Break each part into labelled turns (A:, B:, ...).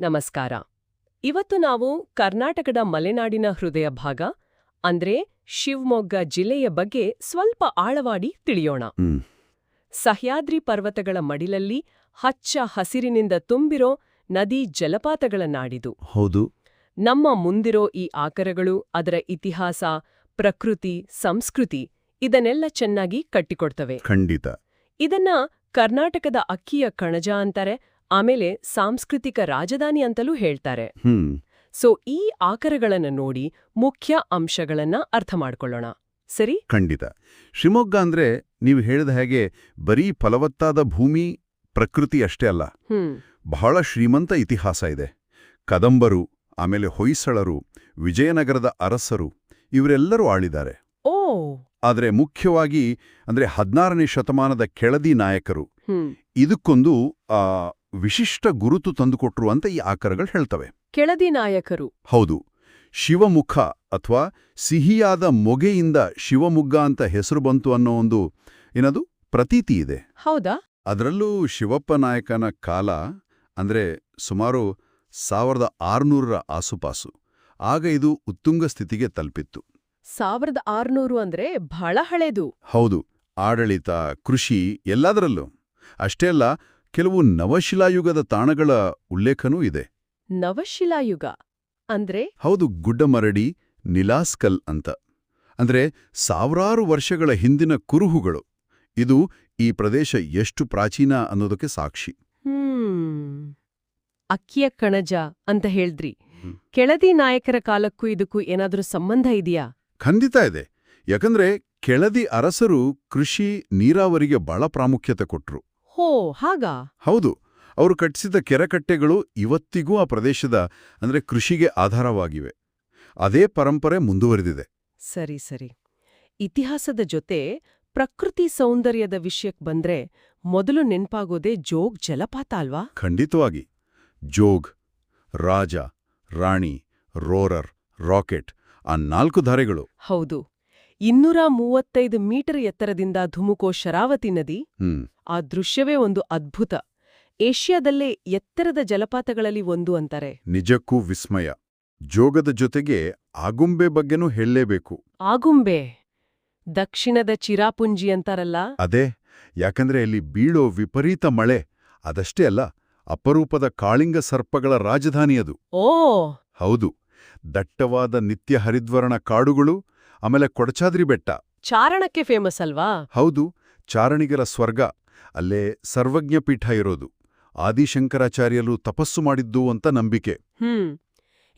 A: ನಮಸ್ಕಾರ. ಇವತ್ತು ನಾವು ಕರ್ನಾಟಕದ ಮಲೆನಾಡಿನ ಹೃದಯ ಭಾಗ ಅಂದ್ರೆ ಶಿವಮೊಗ್ಗ ಜಿಲ್ಲೆಯ ಬಗ್ಗೆ ಸ್ವಲ್ಪ ಆಳವಾಡಿ ತಿಳಿಯೋಣ. ಸಹ್ಯಾದ್ರಿ ಪರ್ವತಗಳ ಮಡಿಲಲ್ಲಿ ಹಚ್ಚ ಹಸಿರಿನಿಂದ ತುಂಬಿರೋ ನದಿ ಜಲಪಾತಗಳ ನಾಡಿದು
B: ಹೌದು.
A: ನಮ್ಮ ಮುಂದಿರೋ ಈ ಆಕರಗಳು ಅದರ ಇತಿಹಾಸ ಪ್ರಕೃತಿ ಸಂಸ್ಕೃತಿ ಇದನ್ನೆಲ್ಲ ಚೆನ್ನಾಗಿ ಕಟ್ಟಿಕೊಡ್ತವೆ.
B: ಖಂಡಿತ.
A: ಇದನ್ನ ಕರ್ನಾಟಕದ ಅಕ್ಕಿಯ ಕಣಜ ಅಂತಾರೆ ಆಮೇಲೆ ಸಾಂಸ್ಕೃತಿಕ ರಾಜಧಾನಿ ಅಂತಲೂ ಹೇಳ್ತಾರೆ.
B: ಹ್ಮ್.
A: ಸೊ ಈ ಆಕರಗಳನ್ನ ನೋಡಿ ಮುಖ್ಯ ಅಂಶಗಳನ್ನ ಅರ್ಥ ಮಾಡ್ಕೊಳ್ಳೋಣ. ಸರಿ?
B: ಖಂಡಿತ. ಶಿವಮೊಗ್ಗ ಅಂದ್ರೆ ನೀವು ಹೇಳಿದ ಹಾಗೆ ಬರೀ ಫಲವತ್ತಾದ ಭೂಮಿ ಪ್ರಕೃತಿ ಅಷ್ಟೇ ಅಲ್ಲ. ಬಹಳ ಶ್ರೀಮಂತ ಇತಿಹಾಸ ಇದೆ. ಕದಂಬರು ಆಮೇಲೆ ಹೊಯ್ಸಳರು ವಿಜಯನಗರದ ಅರಸರು ಇವರೆಲ್ಲರೂ ಆಳಿದ್ದಾರೆ.
A: ಓ!
B: ಆದರೆ ಮುಖ್ಯವಾಗಿ ಅಂದ್ರೆ ಹದಿನಾರನೇ ಶತಮಾನದ ಕೆಳದಿ ನಾಯಕರು. ಇದಕ್ಕೊಂದು ಆ ವಿಶಿಷ್ಟ ಗುರುತು ತಂದುಕೊಟ್ರು ಅಂತ ಈ ಆಕರಗಳು ಹೇಳ್ತವೆ.
A: ಕೆಳದಿ ನಾಯಕರು.
B: ಹೌದು. ಶಿವಮುಖ ಅಥವಾ ಸಿಹಿಯಾದ ಮೊಗೆಯಿಂದ ಶಿವಮುಗ್ಗ ಅಂತ ಹೆಸರು ಬಂತು ಅನ್ನೋ ಒಂದು ಏನದು? ಪ್ರತೀತಿ ಇದೆ.
A: ಹೌದಾ?
B: ಅದರಲ್ಲೂ ಶಿವಪ್ಪ ನಾಯಕನ ಕಾಲ ಅಂದ್ರೆ ಸುಮಾರು ಸಾವಿರದ ಆರುನೂರರ ಆಸುಪಾಸು. ಆಗ ಇದು ಉತ್ತುಂಗ ಸ್ಥಿತಿಗೆ ತಲುಪಿತ್ತು.
A: ಸಾವಿರದ ಆರ್ನೂರು ಅಂದ್ರೆ ಬಹಳ ಹಳೇದು.
B: ಹೌದು. ಆಡಳಿತ ಕೃಷಿ ಎಲ್ಲದರಲ್ಲೂ. ಅಷ್ಟೇ ಅಲ್ಲ ಕೆಲವು ನವಶಿಲಾಯುಗದ ತಾಣಗಳ ಉಲ್ಲೇಖನೂ ಇದೆ.
A: ನವಶಿಲಾಯುಗ ಅಂದ್ರೆ?
B: ಹೌದು ಗುಡ್ಡಮರಡಿ ನಿಲಾಸ್ಕಲ್ ಅಂತ. ಅಂದ್ರೆ ಸಾವಿರಾರು ವರ್ಷಗಳ ಹಿಂದಿನ ಕುರುಹುಗಳು. ಇದು ಈ ಪ್ರದೇಶ ಎಷ್ಟು ಪ್ರಾಚೀನ ಅನ್ನೋದಕ್ಕೆ ಸಾಕ್ಷಿ.
A: ಹ್ಮ್. ಅಕ್ಕಿಯ ಕಣಜ ಅಂತ ಹೇಳಿದ್ರಿ. ಕೆಳದಿ ನಾಯಕರ ಕಾಲಕ್ಕೂ ಇದಕ್ಕೂ ಏನಾದರೂ ಸಂಬಂಧ ಇದೆಯಾ?
B: ಖಂಡಿತ ಇದೆ. ಯಾಕಂದ್ರೆ ಕೆಳದಿ ಅರಸರು ಕೃಷಿ ನೀರಾವರಿಗೆ ಬಹಳ ಪ್ರಾಮುಖ್ಯತೆ ಕೊಟ್ರು.
A: ಹೋ ಹಾಗಾ?
B: ಹೌದು. ಅವರು ಕಟ್ಟಿಸಿದ ಕೆರೆಕಟ್ಟೆಗಳು ಇವತ್ತಿಗೂ ಆ ಪ್ರದೇಶದ ಅಂದ್ರೆ ಕೃಷಿಗೆ ಆಧಾರವಾಗಿವೆ. ಅದೇ ಪರಂಪರೆ ಮುಂದುವರೆದಿದೆ.
A: ಸರಿ ಸರಿ. ಇತಿಹಾಸದ ಜೊತೆ ಪ್ರಕೃತಿ ಸೌಂದರ್ಯದ ವಿಷಯಕ್ಕೆ ಬಂದ್ರೆ ಮೊದಲು ನೆನ್ಪಾಗೋದೇ ಜೋಗ್ ಜಲಪಾತ ಅಲ್ವಾ?
B: ಖಂಡಿತವಾಗಿ. ಜೋಗ್ ರಾಜ ರಾಣಿ ರೋರರ್ ರಾಕೆಟ್ ಆ ನಾಲ್ಕು ಧಾರೆಗಳು.
A: ಹೌದು. ಇನ್ನೂರ ಮೂವತ್ತೈದು ಮೀಟರ್ ಎತ್ತರದಿಂದ ಧುಮುಕೋ ಶರಾವತಿ ನದಿ
B: ಹ್ಮ್.
A: ಆ ದೃಶ್ಯವೇ ಒಂದು ಅದ್ಭುತ. ಏಷ್ಯಾದಲ್ಲೇ ಎತ್ತರದ ಜಲಪಾತಗಳಲ್ಲಿ ಒಂದು ಅಂತಾರೆ.
B: ನಿಜಕ್ಕೂ ವಿಸ್ಮಯ. ಜೋಗದ ಜೊತೆಗೆ ಆಗುಂಬೆ ಬಗ್ಗೆನೂ ಹೇಳಲೇಬೇಕು.
A: ಆಗುಂಬೆ. ದಕ್ಷಿಣದ ಚಿರಾಪುಂಜಿ ಅಂತಾರಲ್ಲ?
B: ಅದೇ. ಯಾಕಂದ್ರೆ ಅಲ್ಲಿ ಬೀಳೋ ವಿಪರೀತ ಮಳೆ. ಅದಷ್ಟೇ ಅಲ್ಲ ಅಪರೂಪದ ಕಾಳಿಂಗ ಸರ್ಪಗಳ ರಾಜಧಾನಿ ಅದು.
A: ಓ!
B: ಹೌದು. ದಟ್ಟವಾದ ನಿತ್ಯ ಹರಿದ್ವರಣ ಕಾಡುಗಳು ಆಮೇಲೆ ಕೊಡಚಾದ್ರಿ ಬೆಟ್ಟ.
A: ಚಾರಣಕ್ಕೆ ಫೇಮಸ್ ಅಲ್ವಾ?
B: ಹೌದು. ಚಾರಣಿಗರ ಸ್ವರ್ಗ. ಅಲ್ಲೇ ಸರ್ವಜ್ಞ ಪೀಠ ಇರೋದು. ಆದಿಶಂಕರಾಚಾರ್ಯರು ತಪಸ್ಸು ಮಾಡಿದ್ದು ಅಂತ ನಂಬಿಕೆ.
A: ಹ್ಮ್.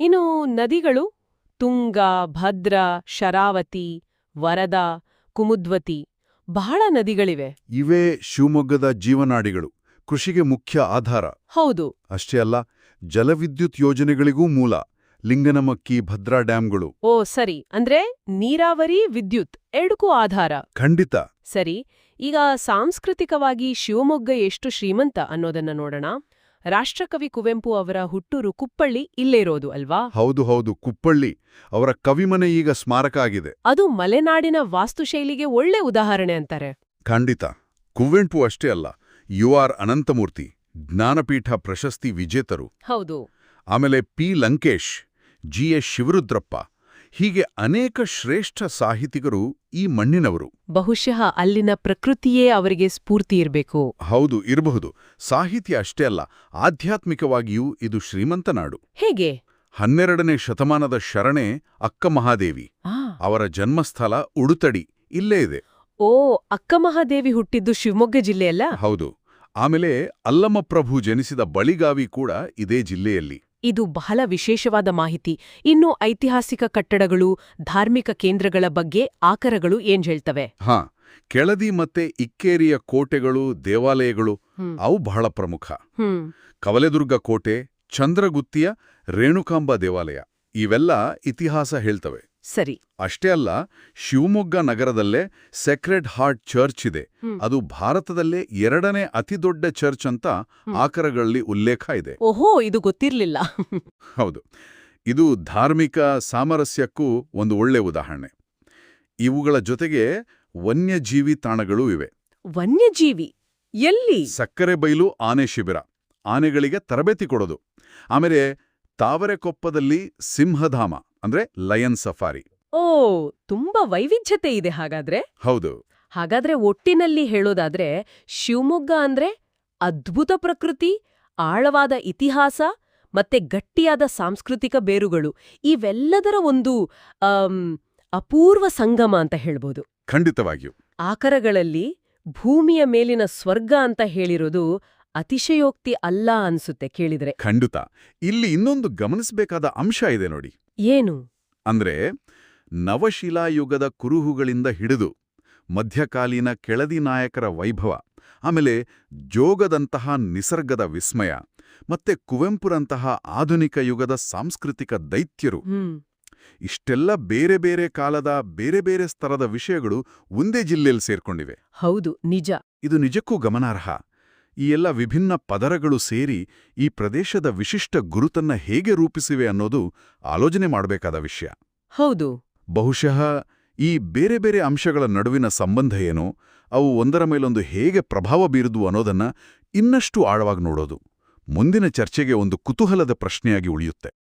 A: ಇನ್ನು ನದಿಗಳು ತುಂಗ ಭದ್ರ ಶರಾವತಿ ವರದ ಕುಮುದ್ವತಿ ಬಹಳ ನದಿಗಳಿವೆ.
B: ಇವೇ ಶಿವಮೊಗ್ಗದ ಜೀವನಾಡಿಗಳು ಕೃಷಿಗೆ ಮುಖ್ಯ ಆಧಾರ.
A: ಹೌದು.
B: ಅಷ್ಟೇ ಅಲ್ಲ ಜಲವಿದ್ಯುತ್ ಯೋಜನೆಗಳಿಗೂ ಮೂಲ. ಲಿಂಗನಮಕ್ಕಿ ಭದ್ರಾ ಡ್ಯಾಂಗಳು
A: ಓ ಸರಿ. ಅಂದ್ರೆ ನೀರಾವರಿ ವಿದ್ಯುತ್ ಎರಡಕ್ಕೂ ಆಧಾರ.
B: ಖಂಡಿತ.
A: ಸರಿ. ಈಗ ಸಾಂಸ್ಕೃತಿಕವಾಗಿ ಶಿವಮೊಗ್ಗ ಎಷ್ಟು ಶ್ರೀಮಂತ ಅನ್ನೋದನ್ನ ನೋಡೋಣ. ರಾಷ್ಟ್ರಕವಿ ಕುವೆಂಪು ಅವರ ಹುಟ್ಟೂರು ಕುಪ್ಪಳ್ಳಿ ಇಲ್ಲೇ ಇರೋದು ಅಲ್ವಾ?
B: ಹೌದು ಹೌದು. ಕುಪ್ಪಳ್ಳಿ ಅವರ ಕವಿಮನೆ ಈಗ ಸ್ಮಾರಕ ಆಗಿದೆ.
A: ಅದು ಮಲೆನಾಡಿನ ವಾಸ್ತುಶೈಲಿಗೆ ಒಳ್ಳೆ ಉದಾಹರಣೆ ಅಂತಾರೆ.
B: ಖಂಡಿತ. ಕುವೆಂಪು ಅಷ್ಟೇ ಅಲ್ಲ. ಯು ಆರ್ ಅನಂತಮೂರ್ತಿ ಜ್ಞಾನಪೀಠ ಪ್ರಶಸ್ತಿ ವಿಜೇತರು.
A: ಹೌದು.
B: ಆಮೇಲೆ P Lankesh G S Shivarudrappa. ಹೀಗೆ ಅನೇಕ ಶ್ರೇಷ್ಠ ಸಾಹಿತಿಗರು ಈ ಮಣ್ಣಿನವರು.
A: ಬಹುಶಃ ಅಲ್ಲಿನ ಪ್ರಕೃತಿಯೇ ಅವರಿಗೆ ಸ್ಫೂರ್ತಿ ಇರಬೇಕು.
B: ಹೌದು ಇರಬಹುದು. ಸಾಹಿತ್ಯ ಅಷ್ಟೇ ಅಲ್ಲ ಆಧ್ಯಾತ್ಮಿಕವಾಗಿಯೂ ಇದು ಶ್ರೀಮಂತ ನಾಡು.
A: ಹೇಗೆ?
B: ಹನ್ನೆರಡನೇ ಶತಮಾನದ ಶರಣೆ ಅಕ್ಕ ಮಹಾದೇವಿ.
A: ಆ,
B: ಅವರ ಜನ್ಮಸ್ಥಳ ಉಡುತಡಿ ಇಲ್ಲೇ ಇದೆ.
A: ಓ ಅಕ್ಕ ಮಹಾದೇವಿ ಹುಟ್ಟಿದ್ದು ಶಿವಮೊಗ್ಗ ಜಿಲ್ಲೆಯಲ್ಲ?
B: ಹೌದು. ಆಮೇಲೆ ಅಲ್ಲಮಪ್ರಭು ಜನಿಸಿದ ಬಳಿಗಾವಿ ಕೂಡ ಇದೇ ಜಿಲ್ಲೆಯಲ್ಲಿ.
A: ಇದು ಬಹಳ ವಿಶೇಷವಾದ ಮಾಹಿತಿ. ಇನ್ನು ಐತಿಹಾಸಿಕ ಕಟ್ಟಡಗಳು ಧಾರ್ಮಿಕ ಕೇಂದ್ರಗಳ ಬಗ್ಗೆ ಆಕರಗಳು ಏನ್ ಹೇಳ್ತವೆ?
B: ಹಾ ಕೆಳದಿ ಮತ್ತೆ ಇಕ್ಕೇರಿಯ ಕೋಟೆಗಳು ದೇವಾಲಯಗಳು ಅವು ಬಹಳ ಪ್ರಮುಖ. ಕವಲೆದುರ್ಗ ಕೋಟೆ ಚಂದ್ರಗುತ್ತಿಯ ರೇಣುಕಾಂಬ ದೇವಾಲಯ ಇವೆಲ್ಲ ಇತಿಹಾಸ ಹೇಳ್ತವೆ.
A: ಸರಿ.
B: ಅಷ್ಟೇ ಅಲ್ಲ ಶಿವಮೊಗ್ಗ ನಗರದಲ್ಲೇ ಸೆಕ್ರೆಡ್ ಹಾರ್ಟ್ ಚರ್ಚ್ ಇದೆ. ಅದು ಭಾರತದಲ್ಲೇ ಎರಡನೇ ಅತಿದೊಡ್ಡ ಚರ್ಚ್ ಅಂತ ಆಕರಗಳಲ್ಲಿ ಉಲ್ಲೇಖ ಇದೆ.
A: ಓಹೋ ಇದು ಗೊತ್ತಿರಲಿಲ್ಲ.
B: ಹೌದು. ಇದು ಧಾರ್ಮಿಕ ಸಾಮರಸ್ಯಕ್ಕೂ ಒಂದು ಒಳ್ಳೆ ಉದಾಹರಣೆ. ಇವುಗಳ ಜೊತೆಗೆ ವನ್ಯಜೀವಿ ತಾಣಗಳೂ ಇವೆ.
A: ವನ್ಯಜೀವಿ? ಎಲ್ಲಿ?
B: ಸಕ್ಕರೆ ಬೈಲು ಆನೆ ಶಿಬಿರ. ಆನೆಗಳಿಗೆ ತರಬೇತಿ ಕೊಡೋದು. ಆಮೇಲೆ ತಾವರೆಕೊಪ್ಪದಲ್ಲಿ ಸಿಂಹಧಾಮ. ಅಂದ್ರೆ ಲಯನ್ ಸಫಾರಿ.
A: ಓ ತುಂಬಾ ವೈವಿಧ್ಯತೆ ಇದೆ ಹಾಗಾದ್ರೆ?
B: ಹೌದು.
A: ಹಾಗಾದ್ರೆ ಒಟ್ಟಿನಲ್ಲಿ ಹೇಳೋದಾದ್ರೆ ಶಿವಮೊಗ್ಗ ಅಂದ್ರೆ ಅದ್ಭುತ ಪ್ರಕೃತಿ ಆಳವಾದ ಇತಿಹಾಸ ಮತ್ತೆ ಗಟ್ಟಿಯಾದ ಸಾಂಸ್ಕೃತಿಕ ಬೇರುಗಳು. ಇವೆಲ್ಲದರ ಒಂದು ಅಪೂರ್ವ ಸಂಗಮ ಅಂತ ಹೇಳ್ಬೋದು.
B: ಖಂಡಿತವಾಗಿಯೂ.
A: ಆಕರಗಳಲ್ಲಿ ಭೂಮಿಯ ಮೇಲಿನ ಸ್ವರ್ಗ ಅಂತ ಹೇಳಿರೋದು ಅತಿಶಯೋಕ್ತಿ ಅಲ್ಲ ಅನ್ಸುತ್ತೆ ಕೇಳಿದ್ರೆ.
B: ಖಂಡಿತ. ಇಲ್ಲಿ ಇನ್ನೊಂದು ಗಮನಿಸಬೇಕಾದ ಅಂಶ ಇದೆ ನೋಡಿ.
A: ಏನು?
B: ಅಂದ್ರೆ ನವಶಿಲಾಯುಗದ ಕುರುಹುಗಳಿಂದ ಹಿಡಿದು ಮಧ್ಯಕಾಲೀನ ಕೆಳದಿ ನಾಯಕರ ವೈಭವ ಆಮೇಲೆ ಜೋಗದಂತಹ ನಿಸರ್ಗದ ವಿಸ್ಮಯ ಮತ್ತೆ ಕುವೆಂಪುರಂತಹ ಆಧುನಿಕ ಯುಗದ ಸಾಂಸ್ಕೃತಿಕ ದೈತ್ಯರು. ಇಷ್ಟೆಲ್ಲ ಬೇರೆ ಬೇರೆ ಕಾಲದ ಬೇರೆ ಬೇರೆ ಸ್ತರದ ವಿಷಯಗಳು ಒಂದೇ ಜಿಲ್ಲೆಯಲ್ಲಿ ಸೇರ್ಕೊಂಡಿವೆ.
A: ಹೌದು ನಿಜ.
B: ಇದು ನಿಜಕ್ಕೂ ಗಮನಾರ್ಹ. ಈ ಎಲ್ಲ ವಿಭಿನ್ನ ಪದರಗಳು ಸೇರಿ ಈ ಪ್ರದೇಶದ ವಿಶಿಷ್ಟ ಗುರುತನ್ನ ಹೇಗೆ ರೂಪಿಸಿವೆ ಅನ್ನೋದು ಆಲೋಚನೆ ಮಾಡಬೇಕಾದ ವಿಷಯ.
A: ಹೌದು.
B: ಬಹುಶಃ ಈ ಬೇರೆ ಬೇರೆ ಅಂಶಗಳ ನಡುವಿನ ಸಂಬಂಧ ಏನು ಅವು ಒಂದರ ಮೇಲೊಂದು ಹೇಗೆ ಪ್ರಭಾವ ಬೀರಿದ್ವು ಅನ್ನೋದನ್ನ ಇನ್ನಷ್ಟು ಆಳವಾಗಿ ನೋಡೋದು. ಮುಂದಿನ ಚರ್ಚೆಗೆ ಒಂದು ಕುತೂಹಲದ ಪ್ರಶ್ನೆಯಾಗಿ ಉಳಿಯುತ್ತೆ.